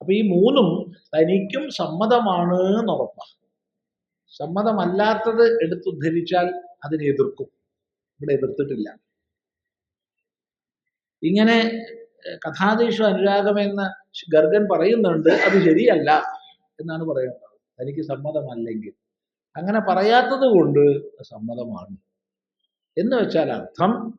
അപ്പൊ ഈ മൂന്നും തനിക്കും സമ്മതമാണ് എന്നുറപ്പാണ് സമ്മതമല്ലാത്തത് എടുത്തുദ്ധരിച്ചാൽ അതിനെ എതിർക്കും. ഇവിടെ എതിർത്തിട്ടില്ല. ഇങ്ങനെ ഏഹ്, കഥാദീഷു അനുരാഗമെന്ന് ഗർഗൻ പറയുന്നുണ്ട് അത് ശരിയല്ല എന്നാണ് പറയുന്നത്. തനിക്ക് സമ്മതമല്ലെങ്കിൽ. അങ്ങനെ പറയാത്തത് കൊണ്ട് സമ്മതമാണ്. എന്ന് വെച്ചാൽ അർത്ഥം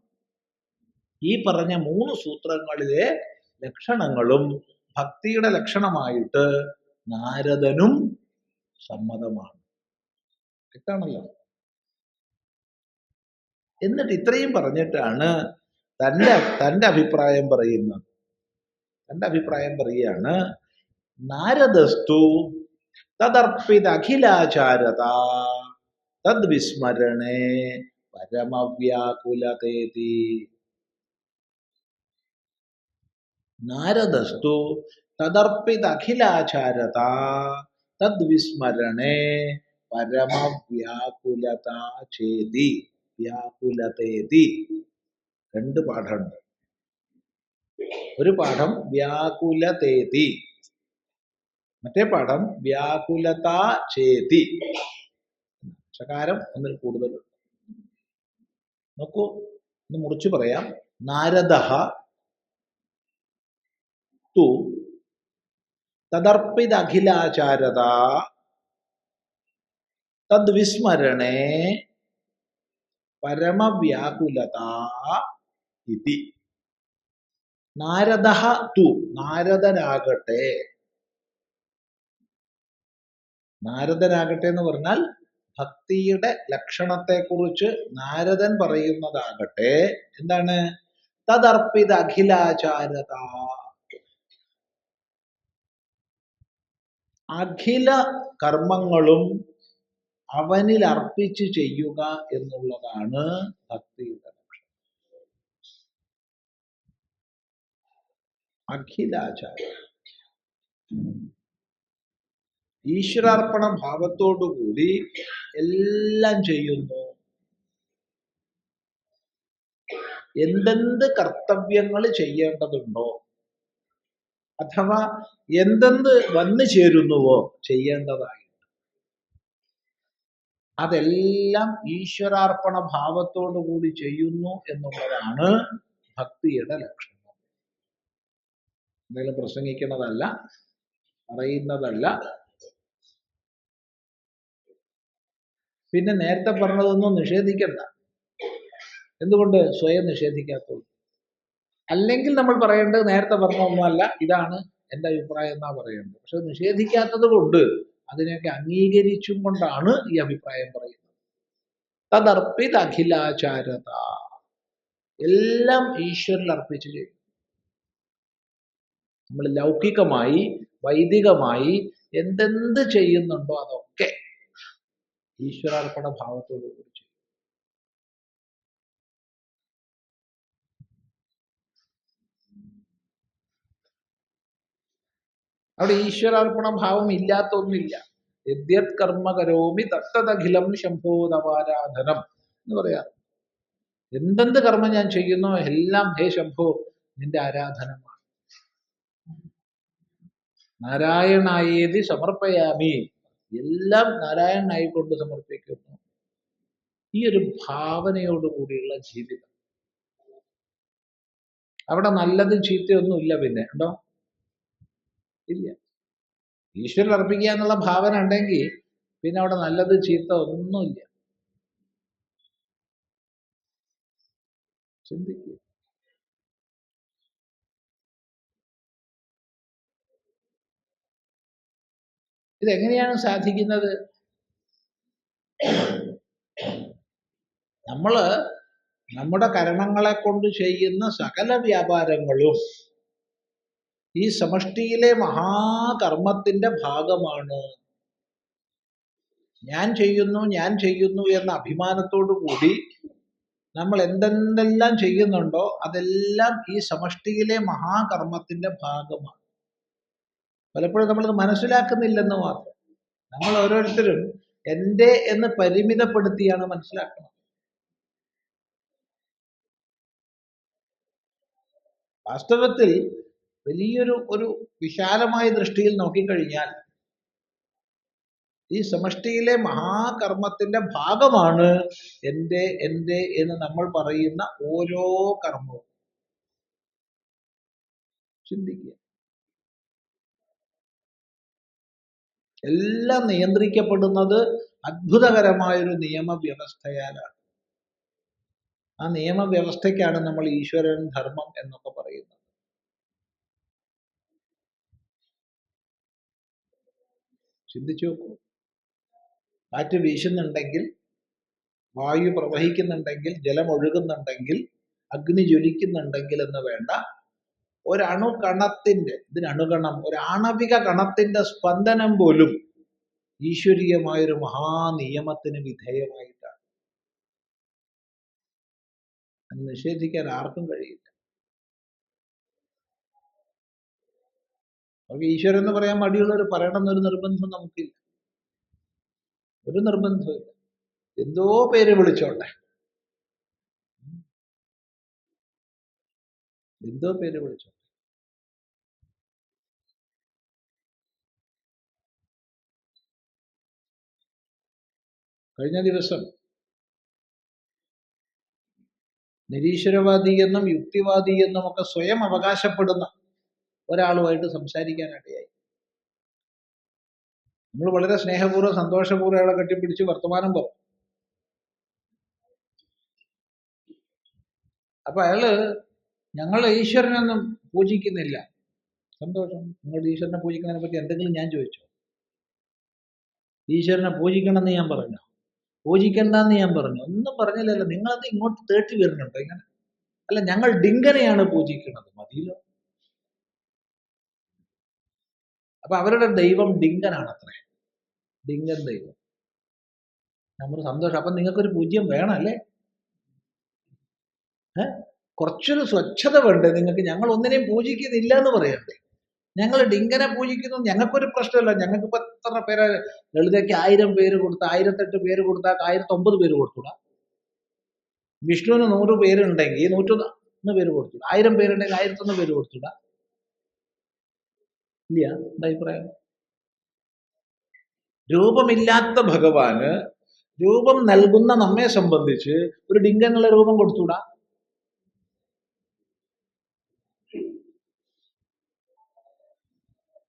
ഈ പറഞ്ഞ മൂന്ന് സൂത്രങ്ങളിലെ ലക്ഷണങ്ങളും ഭക്തിയുടെ ലക്ഷണമായിട്ട് നാരദനും സമ്മതമാണ്. വ്യക്തമാണല്ലോ എന്നിട്ട് ഇത്രയും പറഞ്ഞിട്ടാണ് തന്റെ തന്റെ അഭിപ്രായം പറയുന്നത്. തന്റെ അഭിപ്രായം പറയുകയാണ് നാരദസ്തു തദർപ്പിത അഖിലാചാരത തദ്വിസ്മരണേ പരമവ്യാകുലതേതി നാരദസ്തു തദർപ്പിത അഖിലാചാരത തദ്വിസ്മരണേ പരമവ്യാകുലതാചേതി വ്യാകുലതേതി. രണ്ട് പാഠമുണ്ട്. ഒരു പാഠം വ്യാകുലതേതി മറ്റേ പാഠം വ്യാകുലതാ ചേതി. ചകാരം ഒന്നിൽ കൂടുതലുണ്ട്. നോക്കൂ ഒന്ന് മുറിച്ചു പറയാം. നാരദ തു തദർപ്പിത അഖിലാചാരത തദ്വിസ്മരണേ പരമവ്യാകുലത ഇതി. നാരദ തു നാരദനാകട്ടെ. നാരദനാകട്ടെ എന്ന് പറഞ്ഞാൽ ഭക്തിയുടെ ലക്ഷണത്തെക്കുറിച്ച് നാരദൻ പറയുന്നതാകട്ടെ. എന്താണ്? തദർപ്പിത അഖിലാചാരത അഖില കർമ്മങ്ങളും അവനിൽ അർപ്പിച്ചു ചെയ്യുക എന്നുള്ളതാണ് ഭക്തിയുടെ ലക്ഷണം അഖിലാചാര. ഈശ്വരാർപ്പണ ഭാവത്തോടുകൂടി എല്ലാം ചെയ്യുന്നു. എന്തെന്ത് കർത്തവ്യങ്ങൾ ചെയ്യേണ്ടതുണ്ടോ? അഥവാ എന്തെന്ത് വന്നു ചേരുന്നുവോ ചെയ്യേണ്ടതായി. അതെല്ലാം ഈശ്വരാർപ്പണ ഭാവത്തോടു കൂടി ചെയ്യുന്നു എന്നുള്ളതാണ് ഭക്തിയുടെ ലക്ഷണം. എന്തെങ്കിലും പ്രസംഗിക്കുന്നതല്ല പറയുന്നതല്ല. പിന്നെ നേരത്തെ പറഞ്ഞതൊന്നും നിഷേധിക്കണ്ട. എന്തുകൊണ്ട് സ്വയം നിഷേധിക്കാത്തത്? അല്ലെങ്കിൽ നമ്മൾ പറയേണ്ടത് നേരത്തെ പറഞ്ഞൊന്നുമല്ല ഇതാണ് എന്റെ അഭിപ്രായം എന്നാ പറയേണ്ടത്. പക്ഷെ നിഷേധിക്കാത്തത് കൊണ്ട് അതിനെയൊക്കെ അംഗീകരിച്ചും കൊണ്ടാണ് ഈ അഭിപ്രായം പറയുന്നത്. തദർപ്പിത അഖിലാചാരത. എല്ലാം ഈശ്വരൻ അർപ്പിച്ച് ചെയ്യും നമ്മൾ ലൗകികമായി വൈദികമായി എന്തെന്ത് ചെയ്യുന്നുണ്ടോ അതൊക്കെ ഈശ്വരാർപ്പണ ഭാവത്തോടു കൂടി ചെയ്യും അവിടെ ഈശ്വരാർപ്പണ ഭാവം ഇല്ലാത്ത ഒന്നില്ല യദ്യത് കർമ്മ കരോമി തത്തതഖിലം ശംഭോദവാരാധനം എന്ന് പറയാറ് എന്തെന്ത് കർമ്മം ഞാൻ ചെയ്യുന്നു എല്ലാം ഹേ ശംഭോ നിന്റെ ആരാധനമാണ്. നാരായണായേതി സമർപ്പയാമി. എല്ലാം നാരായണനായി കൊണ്ട് സമർപ്പിക്കുന്നു. ഈ ഒരു ഭാവനയോടുകൂടിയുള്ള ജീവിതം. അവിടെ നല്ലതും ചീത്തയൊന്നും ഇല്ല പിന്നെ. ഉണ്ടോ? ഇല്ല. ഈശ്വരൻ അർപ്പിക്കുക എന്നുള്ള ഭാവന ഉണ്ടെങ്കിൽ പിന്നെ അവിടെ നല്ലത് ചീത്ത ഒന്നുമില്ല. ചിന്തിക്കുക ഇതെങ്ങനെയാണ് സാധിക്കുന്നത്? നമ്മൾ നമ്മുടെ കരണങ്ങളെ കൊണ്ട് ചെയ്യുന്ന സകല വ്യാപാരങ്ങളും ഈ സമഷ്ടിയിലെ മഹാകർമ്മത്തിന്റെ ഭാഗമാണ്. ഞാൻ ചെയ്യുന്നു ഞാൻ ചെയ്യുന്നു എന്ന അഭിമാനത്തോടു കൂടി നമ്മൾ എന്തെന്തെല്ലാം ചെയ്യുന്നുണ്ടോ അതെല്ലാം ഈ സമഷ്ടിയിലെ മഹാകർമ്മത്തിന്റെ ഭാഗമാണ്. പലപ്പോഴും നമ്മളത് മനസ്സിലാക്കുന്നില്ലെന്ന് മാത്രം. നമ്മൾ ഓരോരുത്തരും എന്റെ എന്ന് പരിമിതപ്പെടുത്തിയാണ് മനസ്സിലാക്കുന്നത്. വാസ്തവത്തിൽ വലിയൊരു ഒരു വിശാലമായ ദൃഷ്ടിയിൽ നോക്കിക്കഴിഞ്ഞാൽ ഈ സമഷ്ടിയിലെ മഹാകർമ്മത്തിന്റെ ഭാഗമാണ് എന്റെ എന്റെ എന്ന് നമ്മൾ പറയുന്ന ഓരോ കർമ്മവും. ചിന്തിക്കുക. എല്ലാം നിയന്ത്രിക്കപ്പെടുന്നത് അത്ഭുതകരമായൊരു നിയമവ്യവസ്ഥയാലാണ്. ആ നിയമവ്യവസ്ഥയ്ക്കാണ് നമ്മൾ ഈശ്വരൻ ധർമ്മം എന്നൊക്കെ പറയുന്നത്. ചിന്തിച്ചു നോക്കൂ. കാറ്റ് വീശുന്നുണ്ടെങ്കിൽ വായു പ്രവഹിക്കുന്നുണ്ടെങ്കിൽ ജലം ഒഴുകുന്നുണ്ടെങ്കിൽ അഗ്നി ജ്വലിക്കുന്നുണ്ടെങ്കിൽ എന്ന് വേണ്ട ഒരണുകണത്തിന്റെ ഇതിന് അണുഗണം ഒരു ആണവിക കണത്തിന്റെ സ്പന്ദനം പോലും ഈശ്വരീയമായൊരു മഹാനിയമത്തിന് വിധേയമായിട്ടാണ്. അത് നിഷേധിക്കാൻ ആർക്കും കഴിയില്ല. നമുക്ക് ഈശ്വരൻ എന്ന് പറയാൻ മടിയുള്ളവർ പറയണം എന്നൊരു നിർബന്ധം നമുക്കില്ല. ഒരു നിർബന്ധമില്ല എന്തോ പേര് വിളിച്ചോട്ടെ. എന്തോ പേര് വിളിച്ചോട്ടെ. കഴിഞ്ഞ ദിവസം നിരീശ്വരവാദി എന്നും യുക്തിവാദി എന്നും ഒക്കെ സ്വയം അവകാശപ്പെടുന്ന ഒരാളുമായിട്ട് സംസാരിക്കാനിടയായി നമ്മൾ വളരെ സ്നേഹപൂർവം സന്തോഷപൂർവം അയാളെ കെട്ടിപ്പിടിച്ച് വർത്തമാനം പറഞ്ഞു. അപ്പൊ അയാൾ ഞങ്ങൾ ഈശ്വരനൊന്നും പൂജിക്കുന്നില്ല. സന്തോഷം. നിങ്ങൾ ഈശ്വരനെ പൂജിക്കുന്നതിനെ പറ്റി എന്തെങ്കിലും ഞാൻ ചോദിച്ചോ? ഈശ്വരനെ പൂജിക്കണമെന്ന് ഞാൻ പറഞ്ഞു? പൂജിക്കണ്ടെന്ന് ഞാൻ പറഞ്ഞു? ഒന്നും പറഞ്ഞില്ലല്ലോ. നിങ്ങളത് ഇങ്ങോട്ട് തേട്ടി വരുന്നുണ്ടോ ഇങ്ങനെ? അല്ല ഞങ്ങൾ ഡിങ്കനെയാണ് പൂജിക്കുന്നത് മതിയല്ലോ. അപ്പൊ അവരുടെ ദൈവം ഡിങ്കനാണ് അത്രേ ഡിങ്കൻ ദൈവം. നമ്മൾ സന്തോഷം. അപ്പൊ നിങ്ങൾക്കൊരു പൂജ്യം വേണം അല്ലേ കുറച്ചൊരു സ്വച്ഛത വേണ്ടേ നിങ്ങൾക്ക്? ഞങ്ങൾ ഒന്നിനെയും പൂജിക്കുന്നില്ല എന്ന് പറയണ്ടേ. ഞങ്ങൾ ഡിങ്കനെ പൂജിക്കുന്നു. ഞങ്ങൾക്കൊരു പ്രശ്നമില്ല. ഞങ്ങൾക്ക് ഇപ്പൊ എത്ര പേരെ ലളിതയ്ക്ക് ആയിരം പേര് കൊടുത്ത ആയിരത്തെട്ട് പേര് കൊടുത്താൽ ആയിരത്തൊമ്പത് പേര് കൊടുത്തൂടാ? വിഷ്ണുവിന് നൂറ് പേരുണ്ടെങ്കിൽ നൂറ്റൊന്ന് പേര് കൊടുത്തൂടാ? ആയിരം പേരുണ്ടെങ്കിൽ ആയിരത്തൊന്ന് പേര് കൊടുത്തൂടാ? ഇല്ല. അഭിപ്രായം? രൂപമില്ലാത്ത ഭഗവാന് രൂപം നൽകുന്ന നമ്മെ സംബന്ധിച്ച് ഒരു ഡിങ്ക എന്നുള്ള രൂപം കൊടുത്തൂടാ.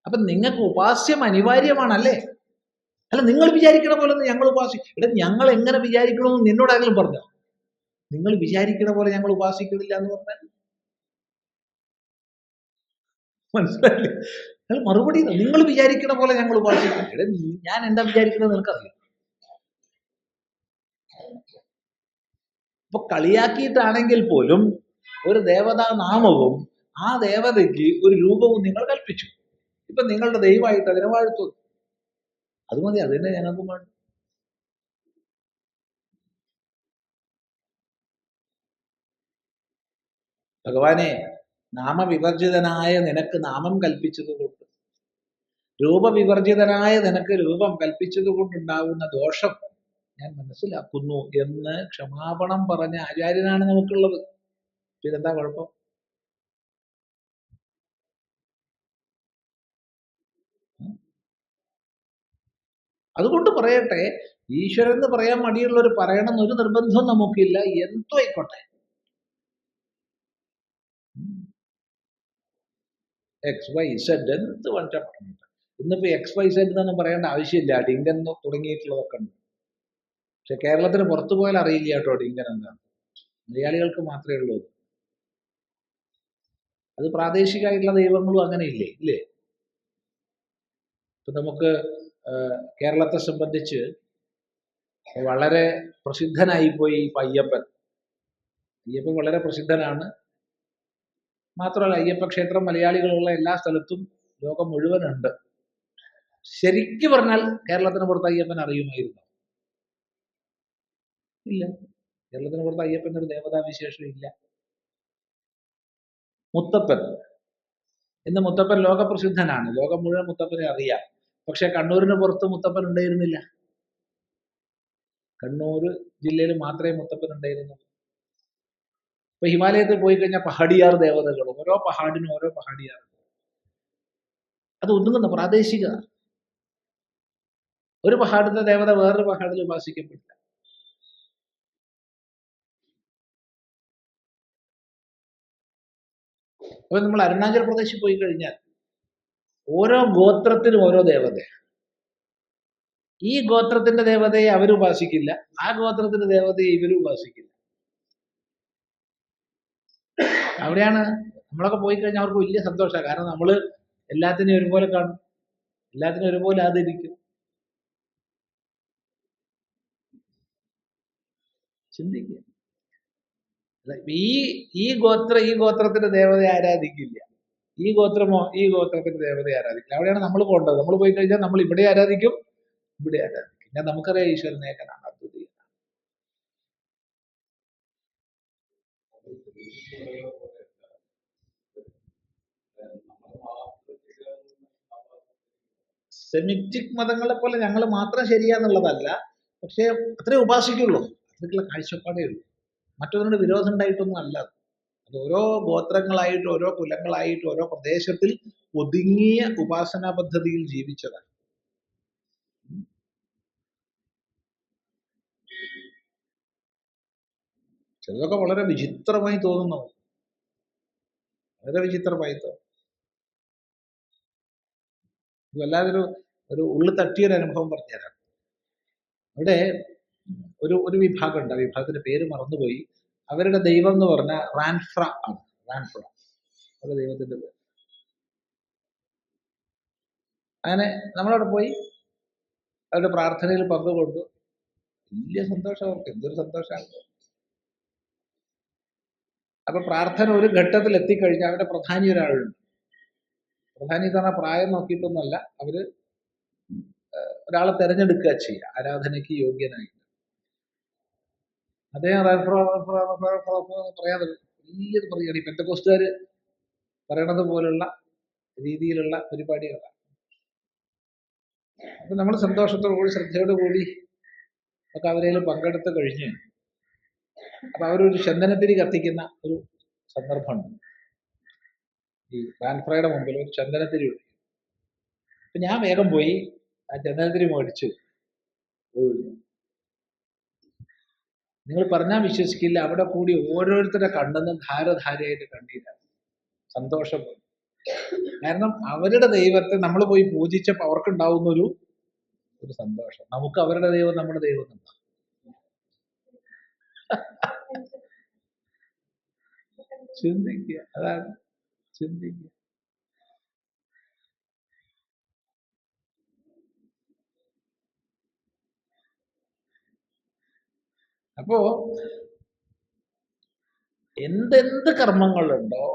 അപ്പൊ നിങ്ങൾക്ക് ഉപാസ്യം അനിവാര്യമാണല്ലേ? അല്ല നിങ്ങൾ വിചാരിക്കണ പോലെ ഒന്നും ഞങ്ങൾ ഉപാസിക്കും ഇവിടെ ഞങ്ങൾ എങ്ങനെ വിചാരിക്കണമെന്ന് നിന്നോടാകലും പറഞ്ഞോ? നിങ്ങൾ വിചാരിക്കണ പോലെ ഞങ്ങൾ ഉപാസിക്കുന്നില്ല എന്ന് പറഞ്ഞാൽ മനസ്സിലായില്ലേ? നിങ്ങൾ മറുപടി നിങ്ങൾ വിചാരിക്കണ പോലെ ഞങ്ങൾ ഉപാസിക്കും. ഞാൻ എന്താ വിചാരിക്കുന്നത് നിനക്കറിയാം? അപ്പൊ കളിയാക്കിയിട്ടാണെങ്കിൽ പോലും ഒരു ദേവതാ നാമവും ആ ദേവതയ്ക്ക് ഒരു രൂപവും നിങ്ങൾ കൽപ്പിച്ചു. ഇപ്പൊ നിങ്ങളുടെ ദൈവമായിട്ട് അതിനെ വാഴ്ത്തുന്നു. അത് മതി അത് തന്നെ ഞങ്ങൾക്കും വേണം. ഭഗവാനെ നാമവിവർജിതനായ നിനക്ക് നാമം കൽപ്പിച്ചതുകൊണ്ട്. രൂപവിവർജിതനായ നിനക്ക് രൂപം കൽപ്പിച്ചത് കൊണ്ടുണ്ടാവുന്ന ദോഷം ഞാൻ മനസ്സിലാക്കുന്നു എന്ന് ക്ഷമാപണം പറഞ്ഞ ആചാര്യനാണ് നമുക്കുള്ളത്. പിന്നെന്താ കുഴപ്പം? അതുകൊണ്ട് പറയട്ടെ ഈശ്വരൻ എന്ന് പറയാൻ മടിയുള്ളവർ പറയണം എന്നൊരു നിർബന്ധം നമുക്കില്ല. എന്തോ ആയിക്കോട്ടെ. എക്സ് വൈ സെഡ് എന്ത് വേണ്ട പറഞ്ഞിട്ട് ഇന്നിപ്പോ എക്സ് വൈ സെഡ് എന്നൊന്നും പറയേണ്ട ആവശ്യമില്ല. ഡിങ്കൻ തുടങ്ങിയിട്ടുള്ളതൊക്കെ ഉണ്ട്. പക്ഷെ കേരളത്തിന് പുറത്തു പോയാൽ അറിയില്ല കേട്ടോ ഡിങ്കൻ എന്താണ് മലയാളികൾക്ക് മാത്രമേ ഉള്ളൂ അത്. പ്രാദേശികമായിട്ടുള്ള ദൈവങ്ങളും അങ്ങനെ ഇല്ലേ? ഇല്ലേ? ഇപ്പൊ നമുക്ക് കേരളത്തെ സംബന്ധിച്ച് വളരെ പ്രസിദ്ധനായിപ്പോയി ഇപ്പൊ അയ്യപ്പൻ അയ്യപ്പൻ വളരെ പ്രസിദ്ധനാണ്. മാത്രമല്ല അയ്യപ്പ ക്ഷേത്രം മലയാളികളുള്ള എല്ലാ സ്ഥലത്തും ലോകം മുഴുവനുണ്ട്. ശരിക്കു പറഞ്ഞാൽ കേരളത്തിന് പുറത്ത് അയ്യപ്പൻ അറിയുമായിരുന്നു. ഇല്ല. കേരളത്തിന് പുറത്ത് അയ്യപ്പൻ ഒരു ദേവതാ വിശേഷം ഇല്ല. മുത്തപ്പൻ. ഇന്ന് മുത്തപ്പൻ ലോകപ്രസിദ്ധനാണ്. ലോകം മുഴുവൻ മുത്തപ്പനെ അറിയാം. പക്ഷെ കണ്ണൂരിന് പുറത്ത് മുത്തപ്പൻ ഉണ്ടായിരുന്നില്ല. കണ്ണൂർ ജില്ലയിൽ മാത്രമേ മുത്തപ്പൻ ഉണ്ടായിരുന്നുള്ളൂ. ഇപ്പൊ ഹിമാലയത്തിൽ പോയി കഴിഞ്ഞാൽ പഹാഡിയാർ ദേവതകളും ഓരോ പഹാഡിനും ഓരോ പഹാടിയാർ അത് ഒന്നുങ്ങുന്ന പ്രാദേശിക. ഒരു പഹാടിന്റെ ദേവത വേറൊരു പഹാഡിൽ ഉപാസിക്കപ്പെടില്ല. അപ്പൊ നമ്മൾ അരുണാചൽ പ്രദേശിൽ പോയി കഴിഞ്ഞാൽ ഓരോ ഗോത്രത്തിനും ഓരോ ദേവതയാണ് ഈ ഗോത്രത്തിന്റെ ദേവതയെ അവർ ഉപാസിക്കില്ല ആ ഗോത്രത്തിന്റെ ദേവതയെ ഇവർ ഉപാസിക്കില്ല. അവിടെയാണ് നമ്മളൊക്കെ പോയി കഴിഞ്ഞാൽ അവർക്ക് വലിയ സന്തോഷമാണ്. കാരണം നമ്മൾ എല്ലാത്തിനെയും ഒരുപോലെ കാണും. എല്ലാത്തിനും ഒരുപോലെ ആദരിക്കും. ചിന്തിക്കുക ഈ ഈ ഗോത്ര ഈ ഗോത്രത്തിന്റെ ദേവതയെ ആരാധിക്കില്ല. ഈ ഗോത്രമോ ഈ ഗോത്രത്തിന്റെ ദേവതയെ ആരാധിക്കില്ല. അവിടെയാണ് നമ്മൾ പോകേണ്ടത്. നമ്മൾ പോയി കഴിഞ്ഞാൽ നമ്മൾ ഇവിടെ ആരാധിക്കും ഇവിടെ ആരാധിക്കും. ഞാൻ നമുക്കറിയാം ഈശ്വരൻ സെമിറ്റിക് മതങ്ങളെ പോലെ ഞങ്ങൾ മാത്രം ശരിയാന്നുള്ളതല്ല പക്ഷേ അത്രേ ഉപാസിക്കുള്ളൂ. അത്രയ്ക്കുള്ള കാഴ്ചപ്പാടേ ഉള്ളൂ. മറ്റൊന്നിനോട് വിരോധം ഉണ്ടായിട്ടൊന്നും അല്ല. അത് ഓരോ ഗോത്രങ്ങളായിട്ട് ഓരോ കുലങ്ങളായിട്ട് ഓരോ പ്രദേശത്തിൽ ഒതുങ്ങിയ ഉപാസനാ പദ്ധതിയിൽ ജീവിച്ചതാണ്. ചിലതൊക്കെ വളരെ വിചിത്രമായി തോന്നുന്നു. വളരെ വിചിത്രമായി തോന്നും. ഇത് വല്ലാതൊരു ഒരു ഉള്ളു തട്ടിയൊരു അനുഭവം പറഞ്ഞുതരാം. അവിടെ ഒരു ഒരു വിഭാഗമുണ്ട്. ആ വിഭാഗത്തിന്റെ പേര് മറന്നുപോയി. അവരുടെ ദൈവം എന്ന് പറഞ്ഞാൽ റാൻഫ്ര ആണ്. റാൻഫ്ര. അവരുടെ ദൈവത്തിന്റെ പേര്. അങ്ങനെ നമ്മളവിടെ പോയി അവരുടെ പ്രാർത്ഥനയിൽ പങ്കുകൊണ്ടു. വലിയ സന്തോഷം. അവർക്ക് എന്തൊരു സന്തോഷമാണ് അപ്പൊ പ്രാർത്ഥന ഒരു ഘട്ടത്തിൽ എത്തിക്കഴിഞ്ഞാൽ അവരുടെ പ്രധാനി ഒരാളുണ്ട്. പ്രധാനി എന്ന് പ്രായം നോക്കിയിട്ടൊന്നുമല്ല. അവർ ഒരാളെ തെരഞ്ഞെടുക്കുക ചെയ്യുക ആരാധനയ്ക്ക് യോഗ്യനായിട്ട്. അദ്ദേഹം പറയാതെ വലിയത് പറയുകയാണ്. ഈ പെന്തക്കോസ്റ്റുകാര് പറയണത് പോലുള്ള രീതിയിലുള്ള പരിപാടികളാണ് അപ്പൊ നമ്മൾ സന്തോഷത്തോടു കൂടി ശ്രദ്ധയോടു കൂടി ഒക്കെ അവരേൽ പങ്കെടുത്ത് കഴിഞ്ഞ് അപ്പൊ അവരൊരു ചന്ദനത്തിരി കത്തിക്കുന്ന ഒരു സന്ദർഭമുണ്ട്. ഈ റാൻഫ്രയുടെ മുമ്പിൽ ഒരു ചന്ദനത്തിരി അപ്പൊ ഞാൻ വേഗം പോയി ആ ചന്ദനത്തിരി മേടിച്ചു നിങ്ങൾ പറഞ്ഞാൽ വിശ്വസിക്കില്ല. അവിടെ കൂടി ഓരോരുത്തരുടെ കണ്ണെന്നും ധാരധാരയായിട്ട് കണ്ണീരാണ് സന്തോഷം കാരണം അവരുടെ ദൈവത്തെ നമ്മൾ പോയി പൂജിച്ചപ്പോൾ അവർക്കുണ്ടാവുന്ന ഒരു ഒരു സന്തോഷം. നമുക്ക് അവരുടെ ദൈവം നമ്മുടെ ദൈവം എന്നുണ്ടാവും ചിന്തിക്കുക. അതാണ് ചിന്തിക്കുക. അപ്പോ എന്തെന്ത് കർമ്മങ്ങളുണ്ടോ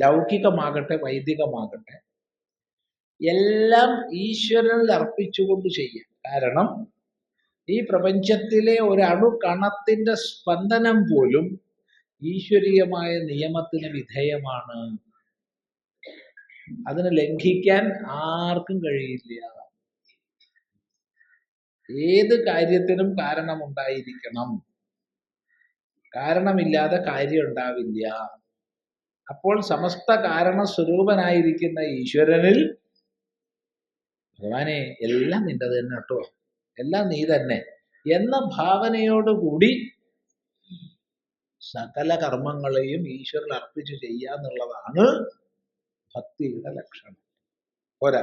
ലൗകികമാകട്ടെ വൈദികമാകട്ടെ എല്ലാം ഈശ്വരനിൽ അർപ്പിച്ചുകൊണ്ട് ചെയ്യാം. കാരണം ഈ പ്രപഞ്ചത്തിലെ ഒരു അണുകണത്തിന്റെ സ്പന്ദനം പോലും ഈശ്വരീയമായ നിയമത്തിന് വിധേയമാണ്. അതിനെ ലംഘിക്കാൻ ആർക്കും കഴിയില്ല. ഏത് കാര്യത്തിനും കാരണമുണ്ടായിരിക്കണം. കാരണമില്ലാതെ കാര്യം ഉണ്ടാവില്ല അപ്പോൾ സമസ്ത കാരണ സ്വരൂപനായിരിക്കുന്ന ഈശ്വരനിൽ ഭഗവാനെ എല്ലാം നിന്റെ തന്നെ കേട്ടോ. എല്ലാം നീ തന്നെ. എന്ന ഭാവനയോടുകൂടി സകല കർമ്മങ്ങളെയും ഈശ്വരൻ അർപ്പിച്ചു ചെയ്യാന്നുള്ളതാണ് ഭക്തിയുടെ ലക്ഷണം. പോരാ.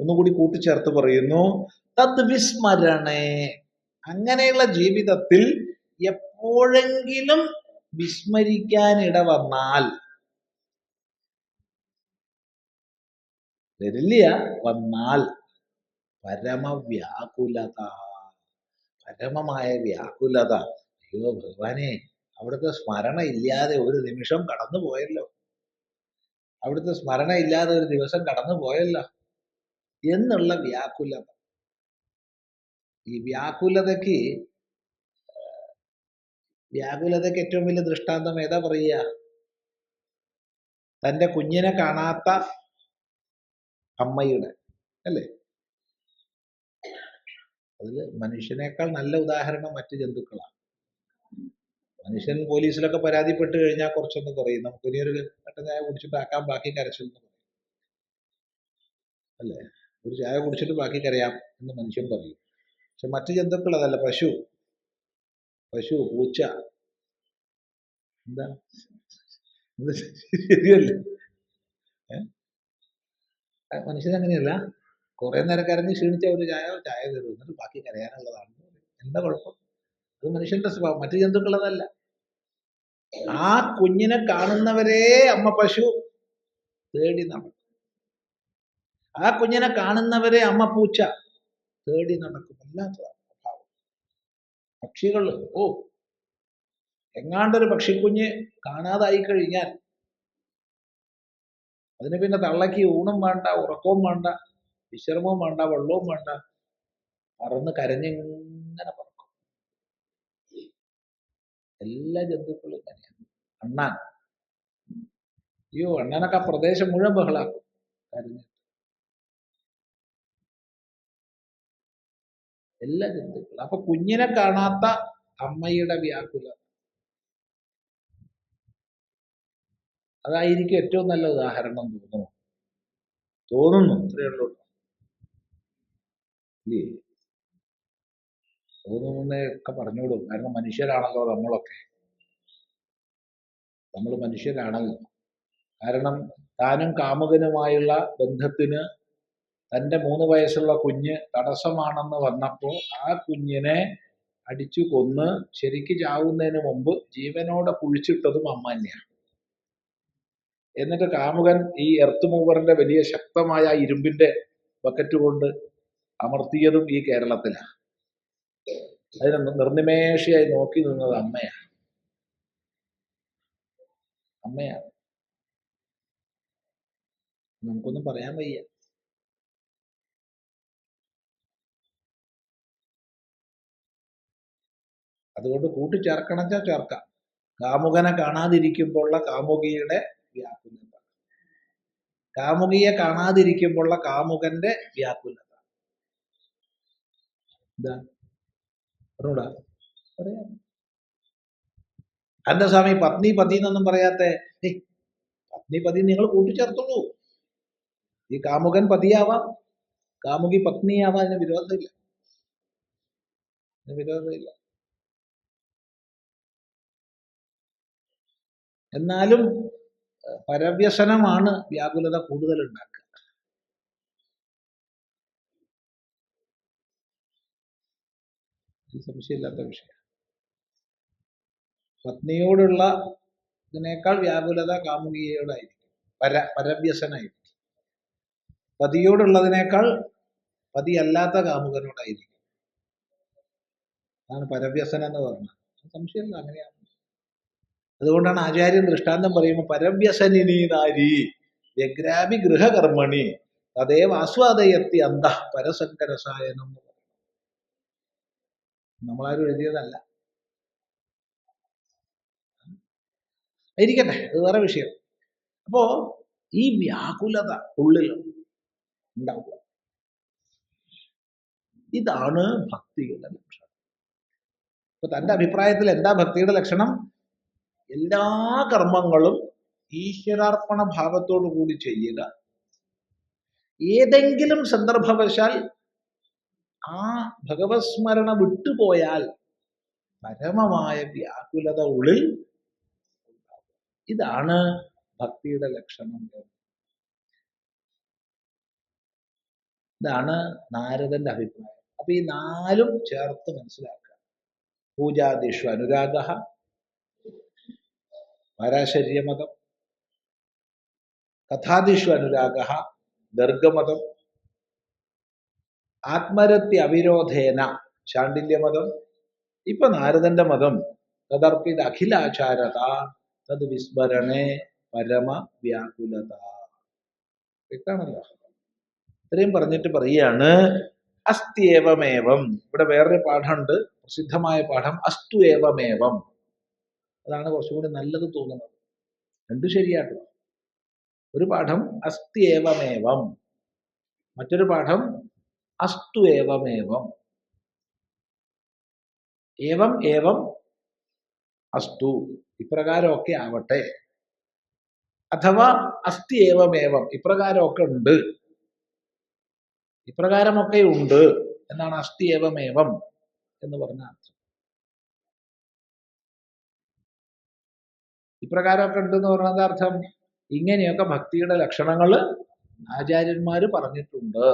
ഒന്നുകൂടി കൂട്ടിച്ചേർത്ത് പറയുന്നു തത് വിസ്മരണേ. അങ്ങനെയുള്ള ജീവിതത്തിൽ എപ്പോഴെങ്കിലും വിസ്മരിക്കാനിട വന്നാൽ വരില്ല വന്നാൽ പരമവ്യാകുലത പരമമായ വ്യാകുലത. അയ്യോ ഭഗവാനെ അവിടുത്തെ സ്മരണ ഇല്ലാതെ ഒരു നിമിഷം കടന്നു പോയല്ലോ. അവിടുത്തെ സ്മരണ ഇല്ലാതെ ഒരു ദിവസം കടന്നു പോയല്ലോ. എന്നുള്ള വ്യാകുലത. ഈ വ്യാകുലതയ്ക്ക് വ്യാകുലതയ്ക്ക് ഏറ്റവും വലിയ ദൃഷ്ടാന്തം ഏതാ പറയുക? തന്റെ കുഞ്ഞിനെ കാണാത്ത അമ്മയുടെ അല്ലേ? അതിൽ മനുഷ്യനേക്കാൾ നല്ല ഉദാഹരണം മറ്റു ജന്തുക്കളാണ്. മനുഷ്യൻ പോലീസിലൊക്കെ പരാതിപ്പെട്ട് കഴിഞ്ഞാൽ കുറച്ചൊന്ന് കുറയും. നമുക്ക് ഇനി ഒരു കട്ടൻ ചായ കുടിച്ചിട്ട് ആക്കാൻ ബാക്കി കരച്ചിൽ എന്ന് അല്ലേ? ഒരു ചായ കുടിച്ചിട്ട് ബാക്കി കരയാം എന്ന് മനുഷ്യൻ പറയും. പക്ഷെ മറ്റു ജന്തുക്കൾ അതല്ല പശു. പശു പൂച്ച. എന്താ? ശരിയല്ലേ? മനുഷ്യൻ അങ്ങനെയല്ല. കുറെ നേരം കരഞ്ഞ് ക്ഷീണിച്ച ഒരു ചായ ചായ തരും. എന്നിട്ട് ബാക്കി കരയാനുള്ളതാണ് എന്താ കുഴപ്പം? അത് മനുഷ്യന്റെ സ്വഭാവം. മറ്റു ജന്തുക്കളതല്ല. ആ കുഞ്ഞിനെ കാണുന്നവരെ അമ്മ പശു തേടി നടക്കും. ആ കുഞ്ഞിനെ കാണുന്നവരെ അമ്മ പൂച്ച തേടി നടക്കും. അല്ലാത്തതാണ് സ്വഭാവം. പക്ഷികൾ ഓ എങ്ങാണ്ടൊരു പക്ഷിക്കുഞ്ഞ് കാണാതായി കഴിഞ്ഞാൽ അതിന് പിന്നെ തള്ളക്ക് ഊണും വേണ്ട ഉറക്കവും വേണ്ട വിശ്രമവും വേണ്ട വെള്ളവും വേണ്ട മറന്ന് കരഞ്ഞിങ്ങനെ എല്ലാ ജന്തുക്കളും ഇങ്ങനെയാണ് അണ്ണാൻ. അയ്യോ അണ്ണനൊക്കെ ആ പ്രദേശം മുഴുവൻ ബഹളാക്കും. കരഞ്ഞിട്ട് എല്ലാ ജന്തുക്കളും. അപ്പൊ കുഞ്ഞിനെ കാണാത്ത അമ്മയുടെ വ്യാകുലത. അതായിരിക്കും ഏറ്റവും നല്ല ഉദാഹരണം തോന്നുന്നു. തോന്നുന്നു. ഇത്രയേ ഉള്ളൂ. ഇല്ലേ? തോന്നുന്നൊക്കെ പറഞ്ഞോളൂ കാരണം മനുഷ്യരാണല്ലോ നമ്മളൊക്കെ. നമ്മൾ മനുഷ്യരാണല്ലോ. കാരണം താനും കാമുകനുമായുള്ള ബന്ധത്തിന് തന്റെ മൂന്ന് വയസ്സുള്ള കുഞ്ഞ് തടസ്സമാണെന്ന് വന്നപ്പോൾ ആ കുഞ്ഞിനെ അടിച്ചു കൊന്ന് ശരിക്ക് ചാവുന്നതിന് മുമ്പ് ജീവനോടെ കുഴിച്ചിട്ടതും അമ്മ തന്നെയാണ് എന്നിട്ട് കാമുകൻ ഈ എർത്ത് മൂവറിന്റെ വലിയ ശക്തമായ ഇരുമ്പിന്റെ ബക്കറ്റ് കൊണ്ട് അമർത്തിയതും ഈ കേരളത്തിലാണ്. അതിനെ നിർനിമേഷയായി നോക്കി നിന്നത് അമ്മയാണ്. അമ്മയാണ്. നമുക്കൊന്നും പറയാൻ വയ്യ. അതുകൊണ്ട് കൂട്ടിച്ചേർക്കണം വെച്ചാൽ ചേർക്കാം. കാമുകനെ കാണാതിരിക്കുമ്പോഴുള്ള കാമുകിയുടെ വ്യാകുലത. കാമുകിയെ കാണാതിരിക്കുമ്പോഴുള്ള കാമുകന്റെ വ്യാകുലത. എന്താ പറഞ്ഞൂടാ പറയാം. അന്റെ സ്വാമി പത്നി പതി എന്നൊന്നും പറയാത്ത. പത്നി പതി നിങ്ങൾ കൂട്ടിച്ചേർത്തുള്ളൂ. ഈ കാമുകൻ പതിയാവാം. കാമുകി പത്നിയാവാം അതിന് വിരോധമില്ല. വിരോധമില്ല. എന്നാലും പരവ്യസനമാണ് വ്യാകുലത കൂടുതൽ ഉണ്ടാക്കുക ഇത് സംശയമില്ലാത്ത വിഷയം. പത്നിയോടുള്ള ഇതിനേക്കാൾ വ്യാകുലത കാമുകിയോടായിരിക്കും. പര പരവ്യസനായിരിക്കും. പതിയോടുള്ളതിനേക്കാൾ പതിയല്ലാത്ത കാമുകനോടായിരിക്കും. അതാണ് പരവ്യസനം എന്ന് പറഞ്ഞത് സംശയമില്ല അങ്ങനെയാണ്. അതുകൊണ്ടാണ് ആചാര്യൻ ദൃഷ്ടാന്തം പറയുമ്പോൾ പരവ്യസനിനി നാരി വ്യഗ്രാമി ഗൃഹകർമ്മണി തദേവ ആസ്വാദയത്തി അന്ത പരസങ്കരസായനം. നമ്മളാരും എഴുതിയതല്ല. ഇരിക്കട്ടെ അത് വേറെ വിഷയം. അപ്പോ ഈ വ്യാകുലത ഉള്ളിൽ ഉണ്ടാവുക. ഇതാണ് ഭക്തിയുടെ ലക്ഷണം. ഇപ്പൊ തന്റെ അഭിപ്രായത്തിൽ എന്താ ഭക്തിയുടെ ലക്ഷണം? എല്ലാ കർമ്മങ്ങളും ഈശ്വരാർപ്പണ ഭാവത്തോടു കൂടി ചെയ്യുക. ഏതെങ്കിലും സന്ദർഭവശാൽ ആ ഭഗവത് സ്മരണ വിട്ടുപോയാൽ പരമമായ വ്യാകുലത ഉള്ളിൽ ഇതാണ് ഭക്തിയുടെ ലക്ഷണം ഇതാണ് നാരദന്റെ അഭിപ്രായം. അപ്പൊ ഈ നാലും ചേർത്ത് മനസ്സിലാക്കുക. പൂജാദിഷു അനുരാഗ പാരാശര്യമതം കഥാദിഷു അനുരാഗ ഗർഗമതം ആത്മരത്യ അവിരോധേന. ശാണ്ഡില്യമതം ഇപ്പൊ നാരദന്റെ മതം. തദർപ്പിത അഖിലാചാരത തത് വിസ്മരണേ പരമ വ്യാകുലത. വ്യക്താണല്ലോ ഇത്രയും പറഞ്ഞിട്ട് പറയാണ് അസ്ത്യേവമേവം ഇവിടെ വേറൊരു പാഠമുണ്ട് പ്രസിദ്ധമായ പാഠം അസ്തു ഏവമേവം. അതാണ് കുറച്ചുകൂടി നല്ലത് തോന്നുന്നത്. രണ്ടും ശരിയാട്ടോ. ഒരു പാഠം അസ്ത്യേവമേവം മറ്റൊരു പാഠം അസ്തു ഏവമേവം. ഏവം ഏവം അസ്തു. ഇപ്രകാരമൊക്കെ ആവട്ടെ. അഥവാ അസ്തി ഏവമേവം. ഇപ്രകാരമൊക്കെ ഉണ്ട്. ഇപ്രകാരമൊക്കെ ഉണ്ട്. എന്നാണ് അസ്തി ഏവമേവം എന്ന് പറഞ്ഞ അർത്ഥം. ഇപ്രകാരമൊക്കെ ഉണ്ട് എന്ന് പറഞ്ഞത് അർത്ഥം? ഇങ്ങനെയൊക്കെ ഭക്തിയുടെ ലക്ഷണങ്ങൾ ആചാര്യന്മാര് പറഞ്ഞിട്ടുണ്ട്.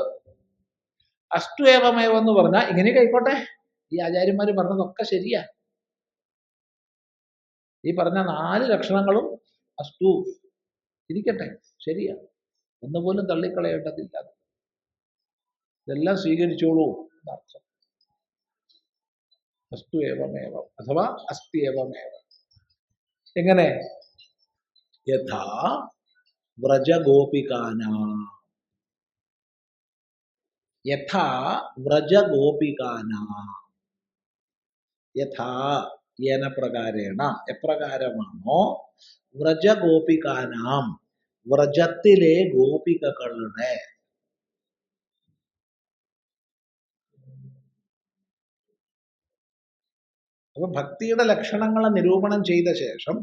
അസ്തു ഏവമേവം എന്ന് പറഞ്ഞാൽ ഇങ്ങനെയൊക്കെ ആയിക്കോട്ടെ. ഈ ആചാര്യന്മാർ പറഞ്ഞതൊക്കെ ശരിയാ. ഈ പറഞ്ഞ നാല് ലക്ഷണങ്ങളും അസ്തു ഇരിക്കട്ടെ ശരിയാ. ഒന്നുപോലും തള്ളിക്കളയേണ്ടതില്ല. ഇതെല്ലാം സ്വീകരിച്ചോളൂ എന്നർത്ഥം. അസ്തു ഏവമേവം അഥവാ അസ്തി ഏവമേവം എങ്ങനെ? യഥാ വ്രജഗോപികാന. യഥാ വ്രജഗോപികാന. യഥാ ഏന പ്രകാരേണ. എപ്രകാരമാണോ? വ്രജഗോപികാനാം. വ്രജത്തിലെ ഗോപികകളുടെ. അപ്പൊ ഭക്തിയുടെ ലക്ഷണങ്ങളെ നിരൂപണം ചെയ്ത ശേഷം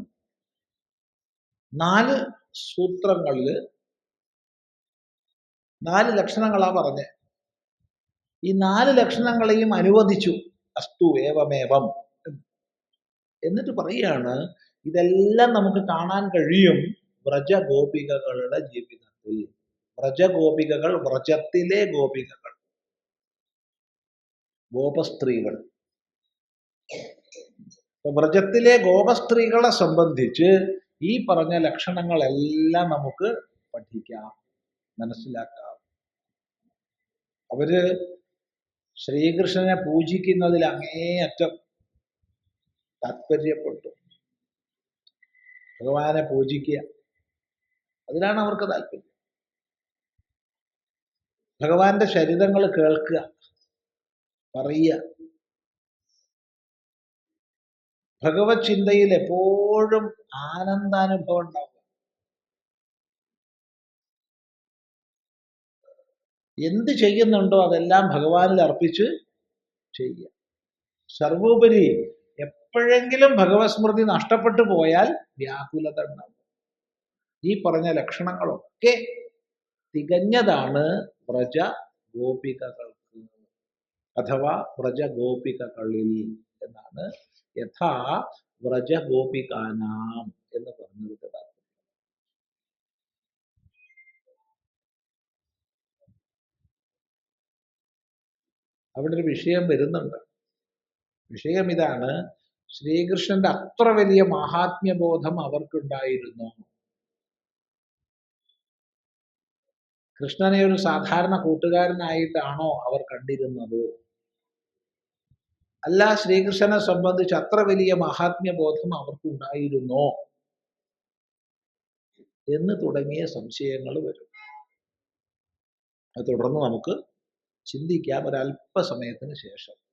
നാല് സൂത്രങ്ങളിൽ നാല് ലക്ഷണങ്ങളാ പറഞ്ഞ്. ഈ നാല് ലക്ഷണങ്ങളെയും അനുവദിച്ചു. അസ്തു ഏവമേവം എന്ന്. എന്നിട്ട് പറയാണ് ഇതെല്ലാം നമുക്ക് കാണാൻ കഴിയും വ്രജഗോപികകളുടെ ജീവിതത്തിൽ. വ്രജഗോപികകൾ വ്രജത്തിലെ ഗോപികകൾ. ഗോപസ്ത്രീകൾ. വ്രജത്തിലെ ഗോപസ്ത്രീകളെ സംബന്ധിച്ച് ഈ പറഞ്ഞ ലക്ഷണങ്ങളെല്ലാം നമുക്ക് പഠിക്കാം. മനസ്സിലാക്കാം. അവർ ശ്രീകൃഷ്ണനെ പൂജിക്കുന്നതിൽ അങ്ങേയറ്റം താല്പര്യപ്പെട്ടു ഭഗവാനെ പൂജിക്കുക അതിലാണ് അവർക്ക് താല്പര്യം ഭഗവാന്റെ ചരിതങ്ങൾ കേൾക്കുക പറയുക. ഭഗവത് ചിന്തയിൽ എപ്പോഴും ആനന്ദാനുഭവം ഉണ്ടാവും എന്ത് ചെയ്യുന്നുണ്ടോ അതെല്ലാം ഭഗവാനിൽ അർപ്പിച്ച് ചെയ്യുക. സർവോപരി എപ്പോഴെങ്കിലും ഭഗവത് സ്മൃതി നഷ്ടപ്പെട്ടു പോയാൽ വ്യാകുലത ഉണ്ടാവും ഈ പറഞ്ഞ ലക്ഷണങ്ങളൊക്കെ തികഞ്ഞതാണ് വ്രജ ഗോപികകൾക്ക് അഥവാ പ്രജ ഗോപികകളിൽ എന്നാണ് യഥാ വ്രജ ഗോപികാനാം എന്ന് പറഞ്ഞത് താല്പര്യം അവിടെ ഒരു വിഷയം വരുന്നുണ്ട്. വിഷയം ഇതാണ് ശ്രീകൃഷ്ണന്റെ അത്ര വലിയ മഹാത്മ്യബോധം അവർക്കുണ്ടായിരുന്നു. കൃഷ്ണനെ ഒരു സാധാരണ കൂട്ടുകാരനായിട്ടാണോ അവർ കണ്ടിരുന്നത്? അല്ല ശ്രീകൃഷ്ണനെ സംബന്ധിച്ച് അത്ര വലിയ മഹാത്മ്യബോധം അവർക്കുണ്ടായിരുന്നോ? എന്ന് തുടങ്ങിയ സംശയങ്ങൾ വരും. അത് തുടർന്ന് നമുക്ക് ചിന്തിക്കാം. ഒരല്പസമയത്തിന് ശേഷം.